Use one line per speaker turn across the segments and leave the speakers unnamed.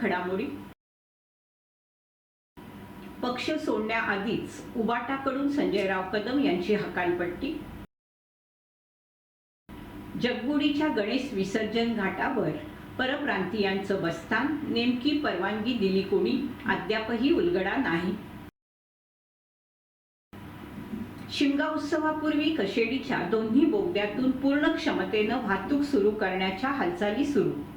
घडामोडी पक्ष सोडण्याआधीच उबाटाकडून संजयराव कदम यांची हकालपट्टी. जगबुडीच्या गणेश विसर्जन घाटावर परप्रांतीयांचं बस्तान नेमकी परवानगी दिली कोणी? अद्यापही उलगडा नाही. शिमगा उत्सवापूर्वी कशेडीच्या दोन्ही बोगद्यातून पूर्ण क्षमतेनं वाहतूक सुरू करण्याच्या हालचाली सुरू.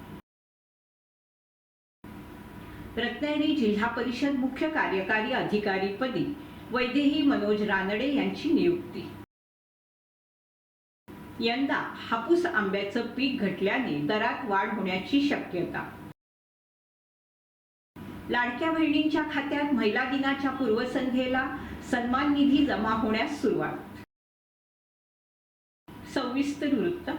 रत्नागिरी जिल्हा परिषद मुख्य कार्यकारी अधिकारीपदी वैदेही मनोज रानडे यांची नियुक्ती. यंदा हापूस आंब्याचं पीक घटल्याने दरात वाढ होण्याची शक्यता. लाडक्या बहिणींच्या खात्यात महिला दिनाच्या पूर्वसंध्येला सन्मान निधी जमा होण्यास सुरुवात. सविस्तर वृत्त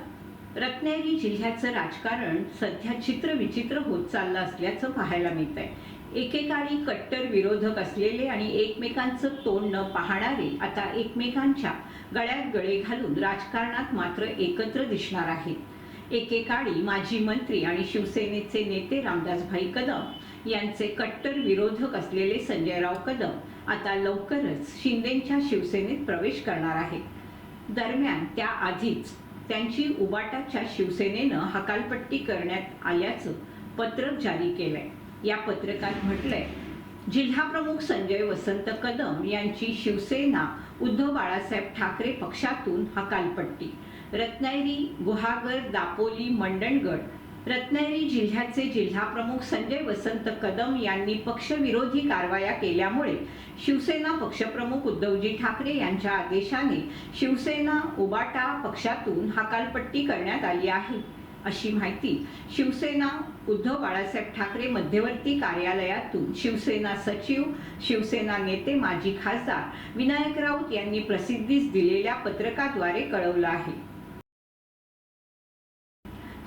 रत्नागिरी जिल्ह्याचं राजकारण सध्या चित्रविचित्र होत चाललं असल्याचं पाहायला मिळत आहे एकेकाळी कट्टर विरोधक असलेले आणि एकमेकांचं तोंड न पाहणारे आता एकमेकांच्या गळ्यात गळे घालून राजकारणात मात्र एकत्र दिसणार आहेत. एकेकाळी माजी मंत्री आणि शिवसेनेचे नेते रामदासभाई कदम यांचे कट्टर विरोधक असलेले संजयराव कदम आता लवकरच शिंदेच्या शिवसेनेत प्रवेश करणार आहेत. दरम्यान त्याआधीच त्यांची उबाटाच्या शिवसेनेनं हकालपट्टी करण्यात आल्याचं पत्रक जारी केलंय. या पत्रकात म्हटलंय जिल्हाप्रमुख संजय वसंत कदम यांची शिवसेना उद्धव बाळासाहेब ठाकरे पक्षातून हकालपट्टी. रत्नागिरी गुहागर दापोली मंडणगड रत्नागिरी जिल्ह्याचे जिल्हाप्रमुख संजय वसंत कदम यांनी पक्षविरोधी कारवाया केल्यामुळे शिवसेना पक्षप्रमुख उद्धवजी ठाकरे यांच्या आदेशाने शिवसेना उबाटा पक्षातून हकालपट्टी करण्यात आली आहे. अशी माहिती शिवसेना उद्धव बाळासाहेब ठाकरे मध्यवर्ती कार्यालयातून शिवसेना सचिव शिवसेना नेते माजी खासदार विनायक राऊत यांनी प्रसिद्धीस दिलेल्या पत्रकाद्वारे कळवलं आहे.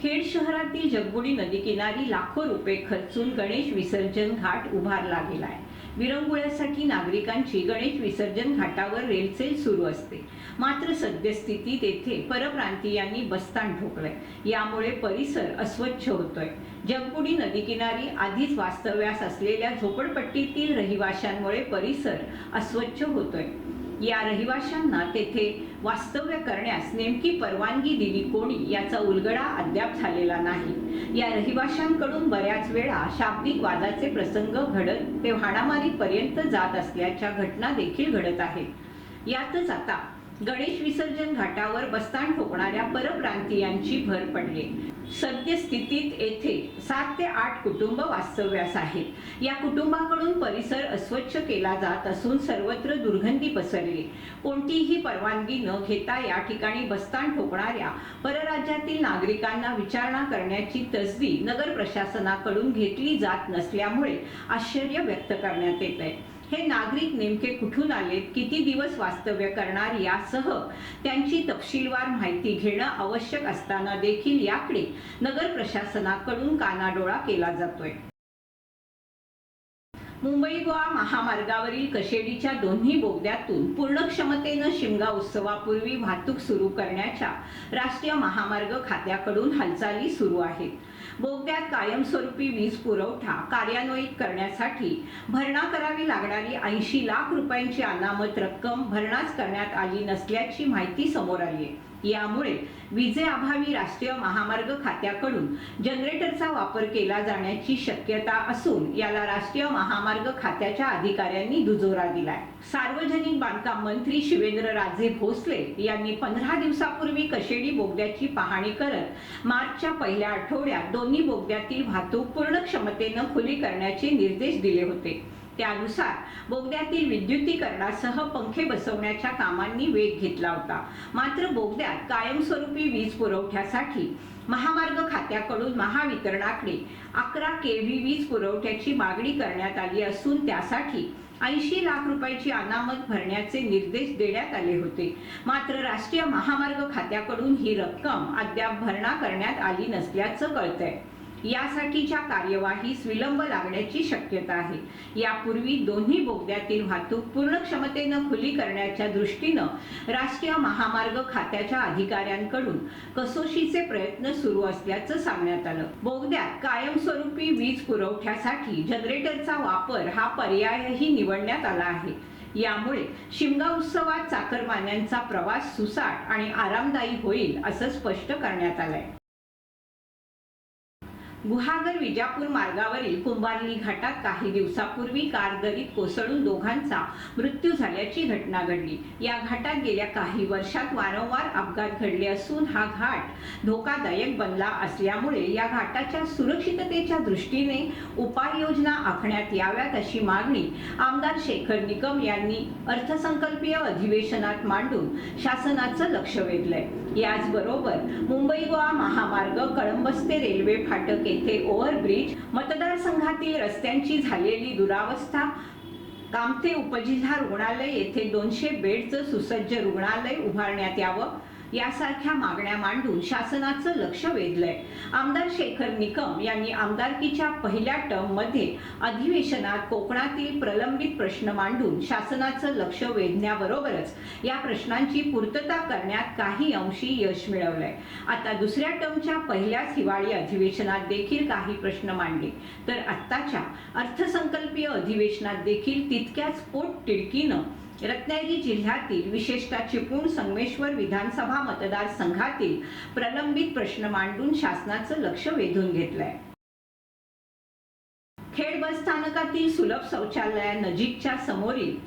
खेड शहरातील जगबुडी नदीकिनारी लाखो रुपये खर्चून गणेश विसर्जन घाट उभारला गेलाय. विरंगुळ्यासाठी नागरिकांची गणेश विसर्जन घाटावर रेलचेल सुरू असते. मात्र सद्यस्थिती तेथे परप्रांतीयांनी बस्तान ठोकलंय. यामुळे परिसर अस्वच्छ होतोय. जगबुडी नदीकिनारी आधीच वास्तव्यास असलेल्या झोपडपट्टीतील रहिवाशांमुळे परिसर अस्वच्छ होतोय. या रहिवाशांना तेथे वास्तव्य करण्यास नेमकी परवानगी दिली कोणी याचा उलगडा अद्याप झालेला नाही. या रहिवाशांकडून बऱ्याच वेळा शाब्दिक वादाचे प्रसंग घडत ते हाणामारीपर्यंत जात असल्याच्या घटना देखील घडत आहेत. यातच आता गणेश विसर्जन घाटावर बस्तान ठोकणाऱ्या परप्रांतीयांची भर पडली. सद्यस्थितीत येथे सात ते आठ कुटुंब वास्तव्यास आहेत. या कुटुंबाकडून परिसर अस्वच्छ केला जात असून सर्वत्र दुर्गंधी पसरली. कोणतीही परवानगी न घेता या ठिकाणी बस्तान ठोकणाऱ्या परराज्यातील नागरिकांना विचारणा करण्याची तसदी नगर प्रशासनाकडून घेतली जात नसल्यामुळे आश्चर्य व्यक्त करण्यात येत आहे हे नागरिक नेमके कुठून आलेत? किती दिवस वास्तव्य करणार यासह त्यांची तपशीलवार माहिती घेणं आवश्यक असताना देखील याकडे नगर प्रशासनाकडून कानाडोळा केला जातोय. मुंबई गोवा महामार्गावरील कशेडीच्या दोन्ही बोगद्यातून पूर्ण क्षमतेनं शिमगा उत्सवापूर्वी वाहतूक सुरू करण्याच्या राष्ट्रीय महामार्ग खात्याकडून हालचाली सुरू आहेत. बोगद्यात कायमस्वरूपी वीज पुरवठा कार्यान्वित करण्यासाठी भरणा करावी लागणारी ऐंशी लाख रुपयांची अनामत रक्कम भरणाच करण्यात आली नसल्याची माहिती समोर आली आहे यामुळे विजेअभावी राष्ट्रीय महामार्ग खात्याकडून जनरेटरचा वापर केला जाण्याची शक्यता असून याला राष्ट्रीय महामार्ग खात्याच्या अधिकाऱ्यांनी दुजोरा दिलाय. सार्वजनिक बांधकाम मंत्री शिवेंद्र राजे भोसले यांनी पंधरा दिवसापूर्वी कशेडी बोगद्याची पाहणी करत मार्चच्या पहिल्या आठवड्यात दोन्ही बोगद्यातील वाहतूक पूर्ण क्षमतेनं खुली करण्याचे निर्देश दिले होते. त्यानुसार बोगद्यातील विद्युतीकरणासह पंखे बसवण्याच्या कामांनी वेग घेतला होता. मात्र बोगद्यात कायमस्वरूपी वीज पुरवठ्यासाठी महामार्ग खात्याकडून महावितरणाकडे अकरा केव्ही वीज पुरवठ्याची मागणी करण्यात आली असून त्यासाठी ऐंशी लाख रुपयाची अनामत भरण्याचे निर्देश देण्यात आले होते. मात्र राष्ट्रीय महामार्ग खात्याकडून ही रक्कम अद्याप भरणा करण्यात आली नसल्याचं कळतंय. यासाठीच्या कार्यवाहीस विलंब लागण्याची शक्यता आहे. यापूर्वी दोन्ही बोगद्यातील वाहतूक पूर्ण क्षमतेनं खुली करण्याच्या दृष्टीनं राष्ट्रीय महामार्ग खात्याच्या अधिकाऱ्यांकडून कसोशीचे प्रयत्न सुरू असल्याचं सांगण्यात आलं. बोगद्यात कायमस्वरूपी वीज पुरवठ्यासाठी जनरेटरचा वापर हा पर्यायही निवडण्यात आला आहे. यामुळे शिमगा उत्सवात चाकरमान्यांचा प्रवास सुसाट आणि आरामदायी होईल असं स्पष्ट करण्यात आलंय. गुहागर विजापूर मार्गावरील कुंभारली घाटात काही दिवसापूर्वी कार दरीत कोसळून दोघांचा मृत्यू झाल्याची घटना घडली. या घाटात गेल्या काही वर्षात वारंवार अपघात घडले असून हा घाट धोकादायक बनला असल्यामुळे या घाटाच्या सुरक्षिततेच्या दृष्टीने उपाययोजना आखण्यात याव्यात अशी मागणी आमदार शेखर निकम यांनी अर्थसंकल्पीय अधिवेशनात मांडून शासनाचं लक्ष वेधलंय. याचबरोबर मुंबई गोवा महामार्ग कळंबस्ते रेल्वे फाटक येथे ओव्हरब्रिज. मतदारसंघातील रस्त्यांची झालेली दुरावस्था. कामते उपजिल्हा रुग्णालय येथे दोनशे बेडचं सुसज्ज रुग्णालय उभारण्यात यावं. यासारख्या मागण्या मांडून शासनाचं लक्ष वेधलंय. आमदार शेखर निकम यांनी आमदारकीच्या पहिल्या टर्ममध्ये अधिवेशनात कोकणातील प्रलंबित प्रश्न मांडून शासनाचं लक्ष वेधण्याबरोबरच या प्रश्नांची पूर्तता करण्यात काही अंशी यश मिळवलंय. आता दुसऱ्या टर्मच्या पहिल्याच हिवाळी अधिवेशनात देखील काही प्रश्न मांडले. तर आत्ताच्या अर्थसंकल्पीय अधिवेशनात देखील तितक्याच पोट तिडकीनं रत्नागिरी जिल्ह्यातील विशेषतः चिपळूण संगमेश्वर विधानसभा मतदारसंघातील प्रलंबित प्रश्न मांडून शासनाचं लक्ष वेधून घेतलंय. खेड बस स्थानकातील सुलभ शौचालयानजीकच्या समोरील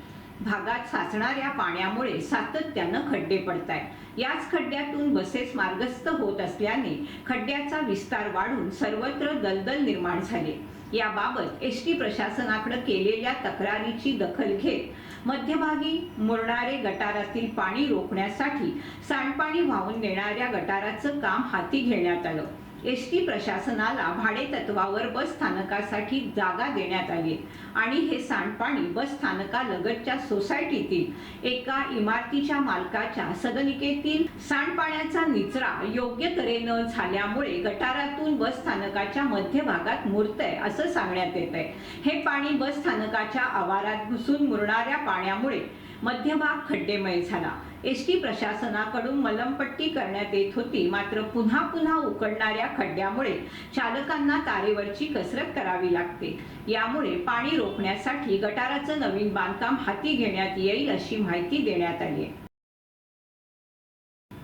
भागात साचणाऱ्या पाण्यामुळे सातत्यानं खड्डे पडत याच खड्ड्यातून बसेस मार्गस्थ होत असल्याने खड्ड्याचा विस्तार वाढून सर्वत्र दलदल निर्माण झाले. याबाबत एस टी प्रशासनाकडे केलेल्या तक्रारीची दखल घेत मध्यभागी मुरणारे गटारातील पाणी रोखण्यासाठी सांडपाणी वाहून नेणाऱ्या गटाराचं काम हाती घेण्यात आलं. एस टी प्रशासनाला भाडेतत्वावर बसस्थानकासाठी बस स्थानकासाठी जागा देण्यात आली. आणि हे सांडपाणी बस स्थानकालगतच्या सोसायटीतील एका इमारतीच्या मालकाच्या सदनिकेतील सांडपाण्याचा निचरा योग्य तऱ्हेनं झाल्यामुळे गटारातून बस स्थानकाच्या मध्यभागात मुरतंय असं सांगण्यात येत आहे हे पाणी बस स्थानकाच्या आवारात घुसून मुरणाऱ्या पाण्यामुळे मध्यभाग खड्डेमय झाला. एस टी प्रशासनाकडून मलमपट्टी करण्यात येत होती. मात्र पुन्हा पुन्हा उकडणाऱ्या खड्ड्यामुळे चालकांना तारेवरची कसरत करावी लागते. यामुळे पाणी रोखण्यासाठी गटाराचं नवीन बांधकाम हाती घेण्यात येईल अशी माहिती देण्यात आली आहे.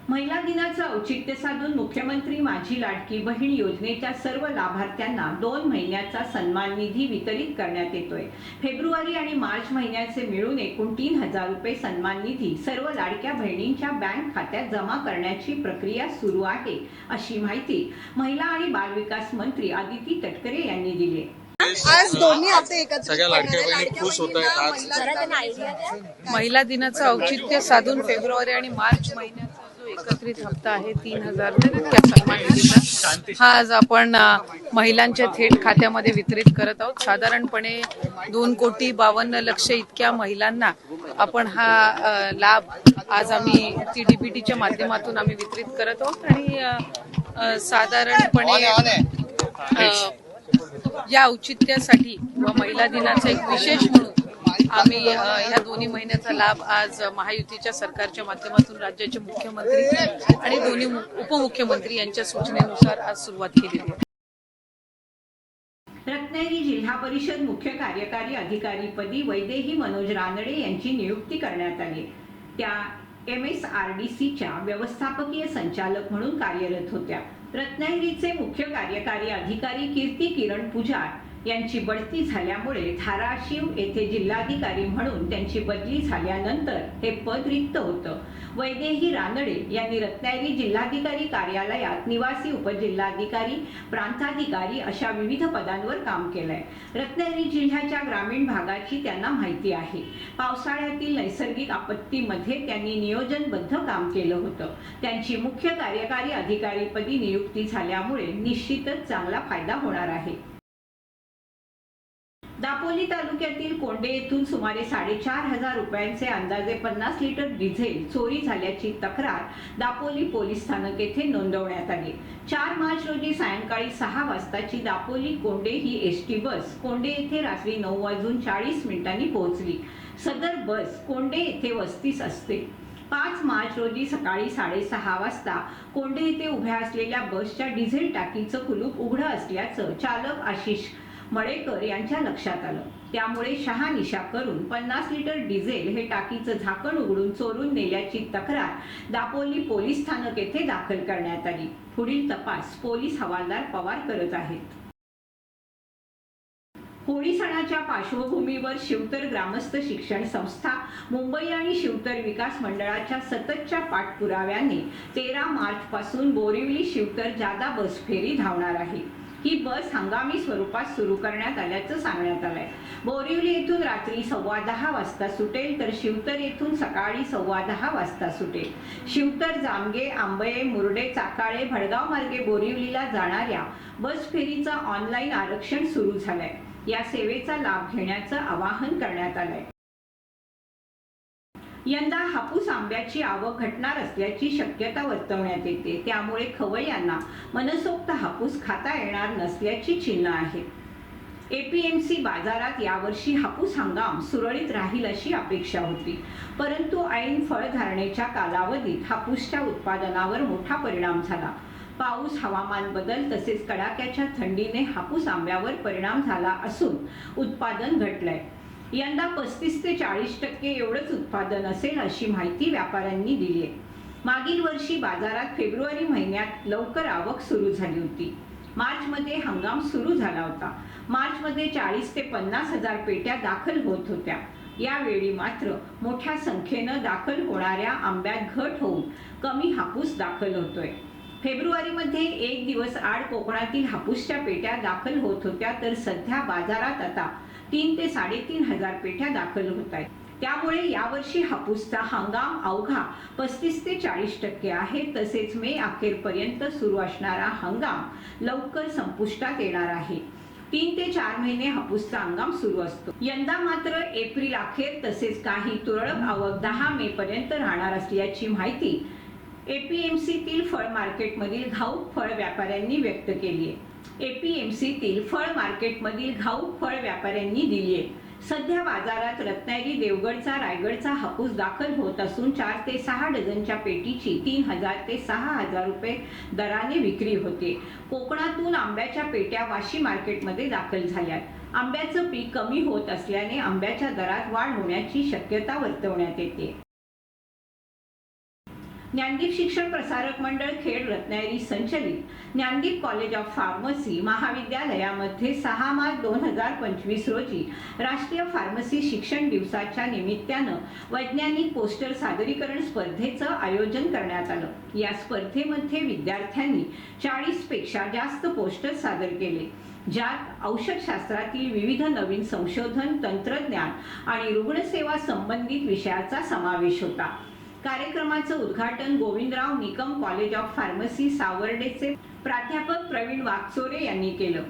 महिला दिनाचं औचित्य साधून मुख्यमंत्री माझी लाडकी बहीण योजनेच्या सर्व लाभार्थ्यांना दोन महिन्याचा सन्मान निधी वितरित करण्यात येतोय. फेब्रुवारी आणि मार्च महिन्याचे मिळून एकूण तीन हजार रुपये सन्मान निधी सर्व लाडक्या बहिणींच्या बँक खात्यात जमा करण्याची प्रक्रिया सुरू आहे अशी माहिती महिला आणि बालविकास मंत्री आदिती तटकरे यांनी दिली आहे.
आज दोन्ही हप्ते एकत्र
सगळ्या लाडक्या बहिणी खुश होत आहेत आज.
महिला दिनाचं औचित्य साधून फेब्रुवारी आणि मार्च महिन्याचा जो एकत्रित हप्ता आहे तीन हजार हा आज आपण महिलांच्या थेट खात्यामध्ये वितरित करत आहोत. साधारणपणे दोन कोटी बावन्न लक्ष इतक्या महिलांना आपण हा लाभ आज आम्ही टीडीपीटीच्या माध्यमातून आम्ही वितरित करत आहोत. आणि साधारणपणे या औचित्यासाठी किंवा महिला दिनाचा एक विशेष म्हणून आम्ही अ, या दोन्ही महिन्याचा लाभ आज महायुतीच्या सरकारच्या माध्यमातून राज्याचे मुख्यमंत्री आणि दोन्ही उपमुख्यमंत्री यांच्या सूचनेनुसार आज सुरुवात केलेली आहे.
रत्नागिरी जिल्हा परिषद मुख्य कार्यकारी अधिकारीपदी वैदेही मनोज रानडे यांची नियुक्ती करण्यात आली. त्या एम एस आर डी सीच्या व्यवस्थापकीय संचालक म्हणून कार्यरत होत्या. रत्नागिरीचे मुख्य कार्यकारी अधिकारी कीर्ती किरण पुजार यांची बढती झाल्यामुळे धाराशिव येथे जिल्हाधिकारी म्हणून त्यांची बदली झाल्यानंतर हे पद रिक्त होतं. वैदेही रानडे यांनी रत्नागिरी जिल्हाधिकारी कार्यालयात निवासी उपजिल्हाधिकारी प्रांताधिकारी अशा विविध पदांवर काम केलंय. रत्नागिरी जिल्ह्याच्या ग्रामीण भागाची त्यांना माहिती आहे. पावसाळ्यातील नैसर्गिक आपत्तीमध्ये त्यांनी नियोजनबद्ध काम केलं होतं. त्यांची मुख्य कार्यकारी अधिकारीपदी नियुक्ती झाल्यामुळे निश्चितच चांगला फायदा होणार आहे. दापोली तालुक्यातील कोंडे येथून सुमारे साडेचार हजार रुपयांचे अंदाजे पन्नास लिटर डिझेल चोरी झाल्याची तक्रार दापोली पोलीस स्थानक येथे नोंदवण्यात आली. चार मार्च रोजी सायंकाळी सहा वाजताची दापोली कोंडे ही एस टी बस कोंडे येथे रात्री नऊ वाजून चाळीस मिनिटांनी पोहोचली. सदर बस कोंडे येथे वस्तीस असते. पाच मार्च रोजी सकाळी साडेसहा वाजता कोंडे येथे उभ्या असलेल्या बसच्या डिझेल टाकीचं कुलूप उघडं असल्याचं चालक आशिष मळेकर यांच्या लक्षात आलं. त्यामुळे शहानिशा करून पन्नास लिटर डिझेल हे टाकीचं झाकण उघडून चोरून नेल्याची तक्रार दापोली पोलीस स्थानक येथे दाखल करण्यात आली. पुढील तपास पोलीस हवालदार पवार करत आहेत. होळी सणाच्या पार्श्वभूमीवर शिवतर ग्रामस्थ शिक्षण संस्था मुंबई आणि शिवतर विकास मंडळाच्या सततच्या पाठपुराव्याने तेरा मार्च पासून बोरिवली शिवतर जादा बस फेरी धावणार आहे. ही बस हंगामी स्वरूपात सुरू करण्यात आल्याचं सांगण्यात आलंय. बोरिवली येथून रात्री सव्वा दहा वाजता सुटेल तर शिवतर येथून सकाळी सव्वा दहा वाजता सुटेल. शिवतर जामगे आंबये मुरडे चाकाळे भडगाव मार्गे बोरिवलीला जाणाऱ्या बस फेरीचं ऑनलाईन आरक्षण सुरू झालंय. या सेवेचा लाभ घेण्याचं आवाहन करण्यात आलंय. यंदा हापूस आंब्याची आवक घटणार असल्याची शक्यता वर्तवण्यात येते. त्यामुळे खवय्यांना मनसोक्त हापूस खाता येणार नसल्याची चिन्ह आहेत एपीएमसी बाजारात यावर्षी हापूस हंगाम सुरळीत राहील अशी अपेक्षा होती. परंतु ऐन फळधारणेच्या कालावधीत हापूसच्या उत्पादनावर मोठा परिणाम झाला. पाऊस हवामान बदल तसेच कडाक्याच्या थंडीने हापूस आंब्यावर परिणाम झाला असून उत्पादन घटलंय. यंदा पस्तीस ते चाळीस टक्के एवढंच उत्पादन असेल अशी माहिती व्यापाऱ्यांनी दिली आहे. मागील वर्षी बाजारात फेब्रुवारी महिन्यात लवकर आवक सुरू झाली होती. मार्चमध्ये हंगाम सुरू झाला होता. मार्चमध्ये चाळीस ते पन्नास हजार पेट्या दाखल होत होत्या. यावेळी मात्र मोठ्या संख्येनं दाखल होणाऱ्या आंब्यात घट होऊन कमी हापूस दाखल होतोय. फेब्रुवारीमध्ये एक दिवस आड कोकणातील हापूसच्या पेट्या दाखल होत होत्या तर सध्या बाजारात आता तीन ते साडेतीन हजार पेठ्या दाखल होत आहेत. त्यामुळे यावर्षी हापूसचा हंगाम अवघा पस्तीस ते चाळीस टक्के आहे. तसेच मे अखेरपर्यंत सुरू असणारा हंगाम लवकर संपुष्टात येणार आहे. तीन ते चार महिने हापूसचा हंगाम सुरू असतो. यंदा मात्र एप्रिल अखेर तसेच काही तुरळक आवक दहा मे पर्यंत राहणार असल्याची माहिती एपीएमसीतील फळ मार्केटमधील घाऊक फळ व्यापाऱ्यांनी व्यक्त केली आहे. एपीएमसीतील फळ मार्केटमधील घाऊक फळ व्यापाऱ्यांनी दिली आहे सध्या बाजारात रत्नागिरी देवगडचा रायगडचा हापूस दाखल होत असून चार ते सहा डझनच्या पेटीची तीन हजार ते सहा हजार रुपये दराने विक्री होते. कोकणातून आंब्याच्या पेट्या वाशी मार्केटमध्ये दाखल झाल्यात. आंब्याचं पीक कमी होत असल्याने आंब्याच्या दरात वाढ होण्याची शक्यता वर्तवण्यात येते. ज्ञानदीप शिक्षण प्रसारक मंडळ खेड रत्नागिरी संचलित ज्ञानदीप कॉलेज ऑफ फार्मसी महाविद्यालयामध्ये सहा मार्च दोन हजार पंचवीस रोजी राष्ट्रीय फार्मसी शिक्षण दिवसाच्या निमित्तानं वैज्ञानिक पोस्टर सादरीकरण स्पर्धेचं आयोजन करण्यात आलं. या स्पर्धेमध्ये विद्यार्थ्यांनी चाळीसपेक्षा जास्त पोस्टर सादर केले ज्यात औषधशास्त्रातील विविध नवीन संशोधन तंत्रज्ञान आणि रुग्णसेवा संबंधित विषयाचा समावेश होता. कार्यक्रमाचं उद्घाटन Govindrao Nikam college of pharmacy सावर्डेचे प्राध्यापक प्रवीण वाकचोरे यांनी केलं.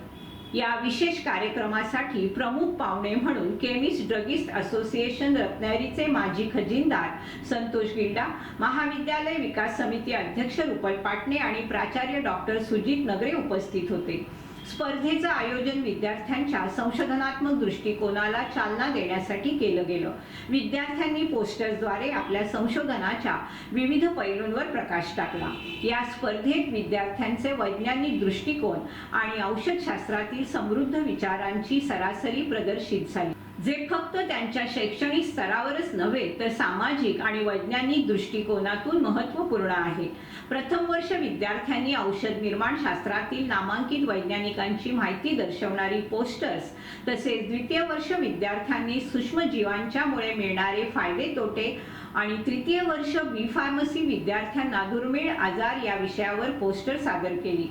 या विशेष कार्यक्रमासाठी प्रमुख पाहुणे म्हणून केमिस्ट ड्रगिस्ट असोसिएशन रत्नागिरीचे माजी खजिनदार संतोष गिल्डा महाविद्यालय विकास समिती अध्यक्ष रुपल पाटणे आणि प्राचार्य डॉक्टर सुजित नगरे उपस्थित होते. स्पर्धेचं आयोजन विद्यार्थ्यांच्या संशोधनात्मक दृष्टिकोनाला चालना देण्यासाठी केलं गेलं. विद्यार्थ्यांनी पोस्टर्सद्वारे आपल्या संशोधनाच्या विविध पैलूंवर प्रकाश टाकला. या स्पर्धेत विद्यार्थ्यांचे वैज्ञानिक दृष्टिकोन आणि औषधशास्त्रातील समृद्ध विचारांची सरासरी प्रदर्शित झाली. जे फक्त त्यांच्या शैक्षणिक स्तरावरच नव्हे तर सामाजिक आणि वैज्ञानिक दृष्टिकोनातून महत्त्वपूर्ण आहे. प्रथम वर्ष विद्यार्थ्यांनी औषध निर्माण शास्त्रातील नामांकित वैज्ञानिकांची माहिती दर्शवणारी पोस्टर्स तसेच द्वितीय वर्ष विद्यार्थ्यांनी सूक्ष्मजीवांच्यामुळे मिळणारे फायदे तोटे आणि तृतीय वर्ष बी फार्मसी विद्यार्थ्यांना दुर्मिळ आजार या विषयावर पोस्टर सादर केली.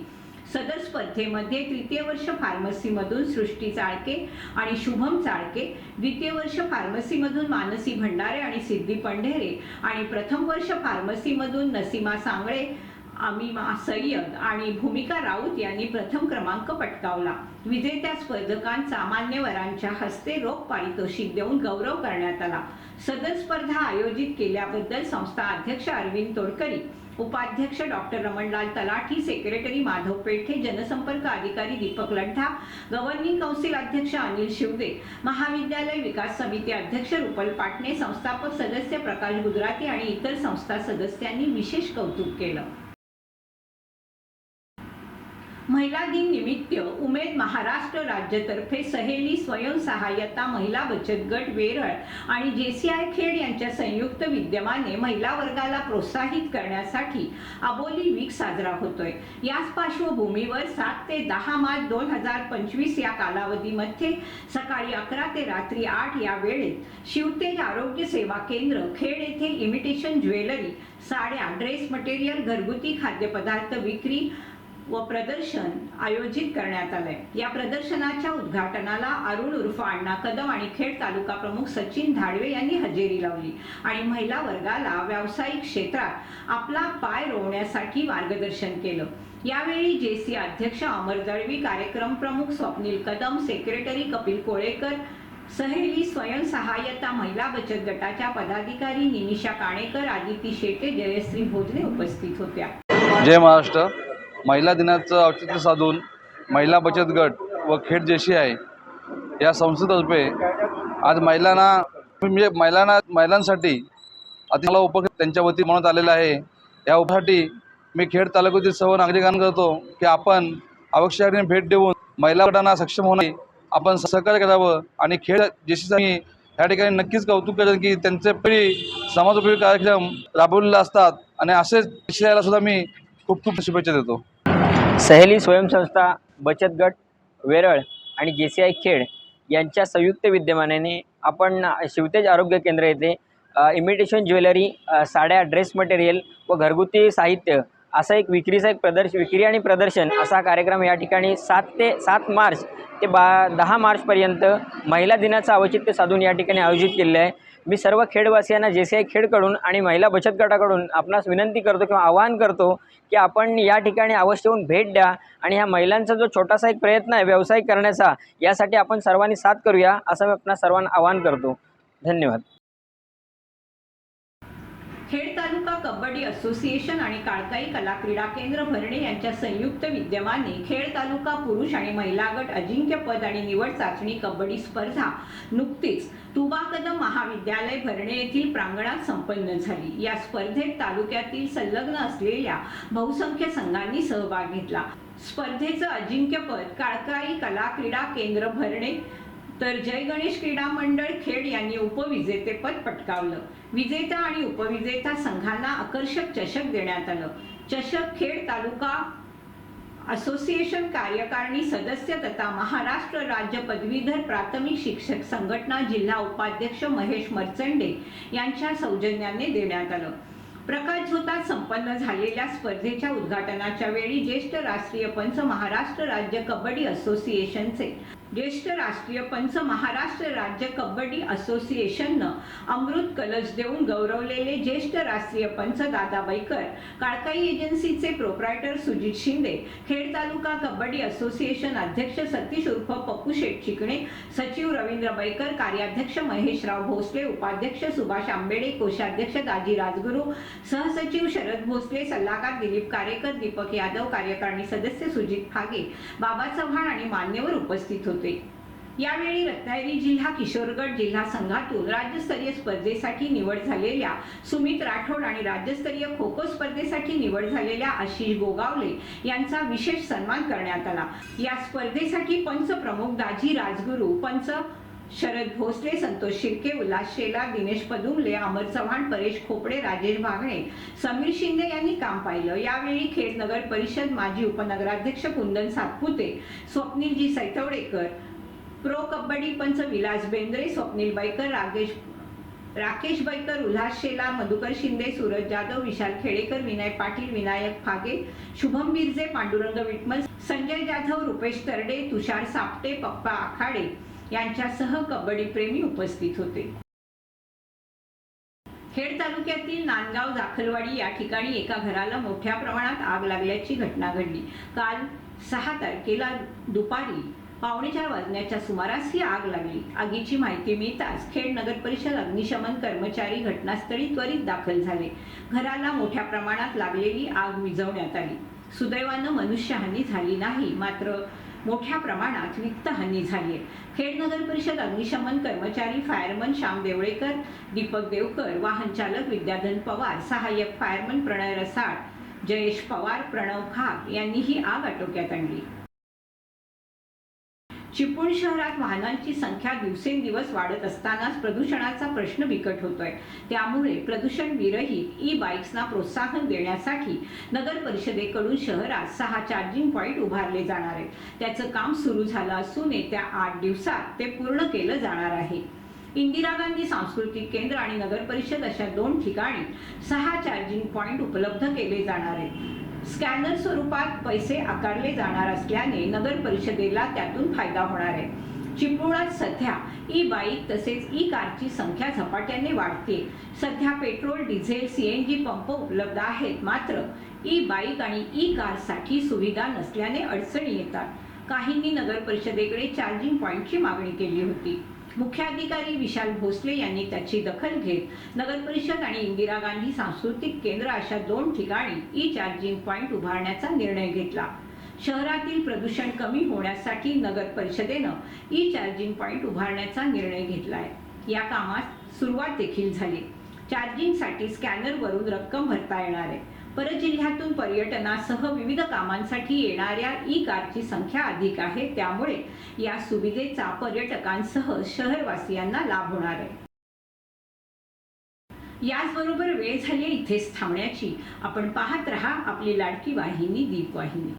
सदर स्पर्धेमध्ये तृतीय वर्ष फार्मसीमधून सृष्टी चाळके आणि शुभम चाळके द्वितीय वर्ष फार्मसीमधून मानसी भंडारे आणि सिद्धी पंढेरे आणि प्रथम वर्ष फार्मसीमधून नसीमा सांगळे अमिमा सय्यद आणि भूमिका राऊत यांनी प्रथम क्रमांक पटकावला. विजेत्या स्पर्धकांचा मान्यवरांच्या हस्ते रोख पारितोषिक देऊन गौरव करण्यात आला. सदर स्पर्धा आयोजित केल्याबद्दल संस्था अध्यक्ष अरविंद तोडकरी उपाध्यक्ष डॉक्टर रमणलाल तलाठी सेक्रेटरी माधव पेठे जनसंपर्क अधिकारी दीपक लड्ढा गव्हर्निंग कौन्सिल अध्यक्ष अनिल शिवदे महाविद्यालय विकास समिती अध्यक्ष रुपल पाटणे संस्थापक सदस्य प्रकाश गुजराती आणि इतर संस्था सदस्यांनी विशेष कौतुक केलं. महिला दिन निमित्त उमेद महाराष्ट्र राज्यतर्फे सहेली स्वयंसहाय्यता महिला बचत गट वेरळ आणि जेसीआय खेड यांच्या संयुक्त विद्यमाने महिला वर्गाला प्रोत्साहित करण्यासाठी अबोली वीक साजरा होतोय. याच पार्श्वभूमीवर सात ते दहा मार्च दोन हजार पंचवीस या कालावधीमध्ये सकाळी अकरा ते रात्री आठ या वेळेत शिवतेज आरोग्य सेवा केंद्र खेड येथे इमिटेशन ज्वेलरी साड्या ड्रेस मटेरियल घरगुती खाद्यपदार्थ विक्री व प्रदर्शन आयोजित करण्यात आलंय. या प्रदर्शनाच्या उद्घाटनाला अरुण उर्फ अण्णा कदम आणि खेड तालुका प्रमुख सचिन धाडवे यांनी हजेरी लावली आणि महिला वर्गाला व्यावसायिक क्षेत्रात आपला पाय रोवण्यासाठी मार्गदर्शन केलं. यावेळी जेसी अध्यक्ष अमर दळवी कार्यक्रम प्रमुख स्वप्नील कदम सेक्रेटरी कपिल कोळेकर सहेली स्वयंसहाय्यता महिला बचत गटाच्या पदाधिकारी निमिषा काणेकर आदिती शेटे जयश्री भोजने उपस्थित होत्या.
जय महाराष्ट्र. महिला दिनाचं औचित्य साधून महिला बचत गट व खेड जेशी आहे या संस्थेतर्फे आज महिलांना म्हणजे महिलांना महिलांसाठी अति मला उप त्यांच्या वती म्हणत आलेला आहे. या उपसाठी मी खेड तालुक्यातील सर्व नागरिकांना करतो की आपण आवश्यक भेट देऊन महिला गटांना सक्षम होणे आपण सहकार्य करावं आणि खेळ जेशीचं मी या ठिकाणी नक्कीच कौतुक करेन की त्यांचे पिढी समाजोपयोगी कार्यक्रम राबवलेले असतात आणि असेच विषयाला सुद्धा मी खूप खूप शुभेच्छा देतो.
सहेली स्वयंसंस्था बचत गट वेरळ आणि जे सी आय खेड यांच्या संयुक्त विद्यमानाने आपण शिवतेज आरोग्य केंद्र येथे इमिटेशन ज्वेलरी साड्या ड्रेस मटेरियल व घरगुती साहित्य असा एक विक्रीचा एक प्रदर्श विक्री आणि प्रदर्शन असा कार्यक्रम या ठिकाणी सात ते सात मार्च ते बा दहा मार्चपर्यंत महिला दिनाचं औचित्य साधून या ठिकाणी आयोजित केलेलं आहे. मी सर्व खेडवासियांना जे सी आय खेडकडून आणि महिला बचत गटाकडून आपणास विनंती करतो किंवा आवाहन करतो की आपण या ठिकाणी अवश्य येऊन भेट द्या आणि ह्या महिलांचा जो छोटासा एक प्रयत्न आहे व्यवसाय करण्याचा यासाठी आपण सर्वांनी साथ करूया असं मी आपणा सर्वांना आवाहन करतो. धन्यवाद.
कबड्डी असोसिएशन आणि काळकाई कला क्रीडा केंद्र भरणे यांच्या संयुक्त विद्यमाने खेड तालुका पुरुष आणि महिला गट अजिंक्यपद आणि निवड चाचणी कबड्डी स्पर्धा नुकतीच तुबा कदम महाविद्यालय भरणे येथील प्रांगणात संपन्न झाली. या स्पर्धेत तालुक्यातील संलग्न असलेल्या बहुसंख्य संघांनी सहभाग घेतला. स्पर्धेचं अजिंक्यपद काळकाई कला क्रीडा केंद्र भरणे तर जय गणेश क्रीडा मंडळ खेड यांनी उपविजेतेपद पटकावलं. विजेता आणि उपविजेता संघांना आकर्षक चषक देण्यात आलं. चषक खेड तालुका असोसिएशन कार्यकारिणी सदस्य तथा महाराष्ट्र राज्य पदवीधर प्राथमिक शिक्षक संघटना जिल्हा उपाध्यक्ष महेश मर्चंडे यांच्या सौजन्याने देण्यात आलं. प्रकाश झोतात संपन्न झालेल्या स्पर्धेच्या उद्घाटनाच्या वेळी ज्येष्ठ राष्ट्रीय पंच महाराष्ट्र राज्य कबड्डी असोसिएशनचे ज्येष्ठ राष्ट्रीय पंच महाराष्ट्र राज्य कबड्डी असोसिएशननं अमृत कलश देऊन गौरवलेले ज्येष्ठ राष्ट्रीय पंच दादा बैकर काळकाई एजन्सीचे प्रोप्रायटर सुजित शिंदे खेड तालुका कबड्डी असोसिएशन अध्यक्ष सतीश उर्फ पप्पू शेठ चिकणे सचिव रवींद्र बैकर कार्याध्यक्ष महेशराव भोसले उपाध्यक्ष सुभाष आंबेडे कोषाध्यक्ष दाजी राजगुरू सहसचिव शरद भोसले सल्लागार दिलीप कारेकर दीपक यादव कार्यकारिणी सदस्य सुजित फागे बाबा चव्हाण आणि मान्यवर उपस्थित होते. यावेळी रत्नागिरी जिल्हा किशोरगड जिल्हा संघातून राज्यस्तरीय स्पर्धेसाठी निवड झालेल्या सुमित राठोड आणि राज्यस्तरीय खो खो स्पर्धेसाठी निवड झालेल्या आशिष गोगावले यांचा विशेष सन्मान करण्यात आला. या स्पर्धेसाठी पंच प्रमुख दाजी राजगुरू पंच शरद भोसले संतोष शिर्के उल्हास शेला दिनेश पदुमले अमर चव्हाण परेश खोपडे राजेश भागणे समीर शिंदे यांनी काम पाहिलं. यावेळी खेड नगर परिषद माजी उपनगराध्यक्ष कुंदन सातपुते स्वप्नीलजी सैतवडेकर प्रो कबड्डी पंच विलास बेंद्रे स्वप्नील बैकर राकेश राकेश बैकर उल्हास शेला मधुकर शिंदे सूरज जाधव विशाल खेडेकर विनय पाटील विनायक फागे शुभम बिरजे पांडुरंग विटमल संजय जाधव रुपेश तरडे तुषार सापटे पप्पा आखाडे यांच्यासह कबड्डी प्रेमी उपस्थित होते. खेड तालुक्यातील नांदगाव दाखलवाडी या ठिकाणी एका घराला मोठ्या प्रमाणात आग लागल्याची घटना घडली. काल सहा तारखेला दुपारी पावणे चार वाजण्याच्या सुमारास ही आग लागली. आगीची माहिती मिळताच खेड नगर परिषद अग्निशमन कर्मचारी घटनास्थळी त्वरित दाखल झाले. घराला मोठ्या प्रमाणात लागलेली आग विझवण्यात आली. सुदैवानं मनुष्यहानी झाली नाही मात्र मोठ्या प्रमाणात वित्तहानी झाली आहे खेड नगर परिषद अग्निशमन कर्मचारी फायरमन श्याम देवळेकर दीपक देवकर वाहन चालक विद्याधन पवार सहाय्यक फायरमन प्रणय रसाळ जयेश पवार प्रणव खाक यांनी ही आग आटोक्यात आणली. चिपळूण शहरात वाहनांची संख्या दिवसेंदिवस वाढत असतानाच प्रदूषणाचा प्रश्न बिकट होतोय. त्यामुळे प्रदूषण विरहित ई बाईक्सना प्रोत्साहन देण्यासाठी नगर परिषदेकडून शहरात सहा चार्जिंग पॉईंट उभारले जाणार आहेत. त्याचं काम सुरू झालं असून येत्या आठ दिवसात ते पूर्ण केलं जाणार आहे. इंदिरा गांधी सांस्कृतिक केंद्र आणि नगर परिषद अशा दोन ठिकाणी सहा चार्जिंग पॉईंट उपलब्ध केले जाणार आहेत. स्कॅनर स्वरूपात पैसे आकारले जाणार असल्याने नगर परिषदेला त्यातून फायदा होणार आहे. चिपळुणात सध्या ई बाईक तसेच ई कारची संख्या झपाट्याने वाढते. सध्या पेट्रोल डिझेल सीएनजी पंप उपलब्ध आहेत. मात्र ई बाईक आणि ई कारसाठी सुविधा नसल्याने अडचणी येतात. काहींनी नगर परिषदेकडे चार्जिंग पॉईंटची मागणी केली होती. मुख्याधिकारी विशाल भोसले यांनी त्याची दखल घेत नगर परिषद आणि इंदिरा गांधी सांस्कृतिक केंद्र अशा दोन ठिकाणी ई चार्जिंग पॉईंट उभारण्याचा निर्णय घेतला. शहरातील प्रदूषण कमी होण्यासाठी नगर परिषदेनं ई चार्जिंग पॉईंट उभारण्याचा निर्णय घेतला आहे या कामात सुरुवात देखील झाली. चार्जिंगसाठी स्कॅनरवरून रक्कम भरता येणार आहे. परजिल्ह्यातून पर्यटनासह विविध कामांसाठी येणाऱ्या ई कारची संख्या अधिक आहे. त्यामुळे या सुविधेचा पर्यटकांसह शहरवासियांना लाभ होणार आहे. याचबरोबर वेळ झाली इथेच थांबण्याची. आपण पाहत रहा आपली लाडकी वाहिनी दीप वाहिनी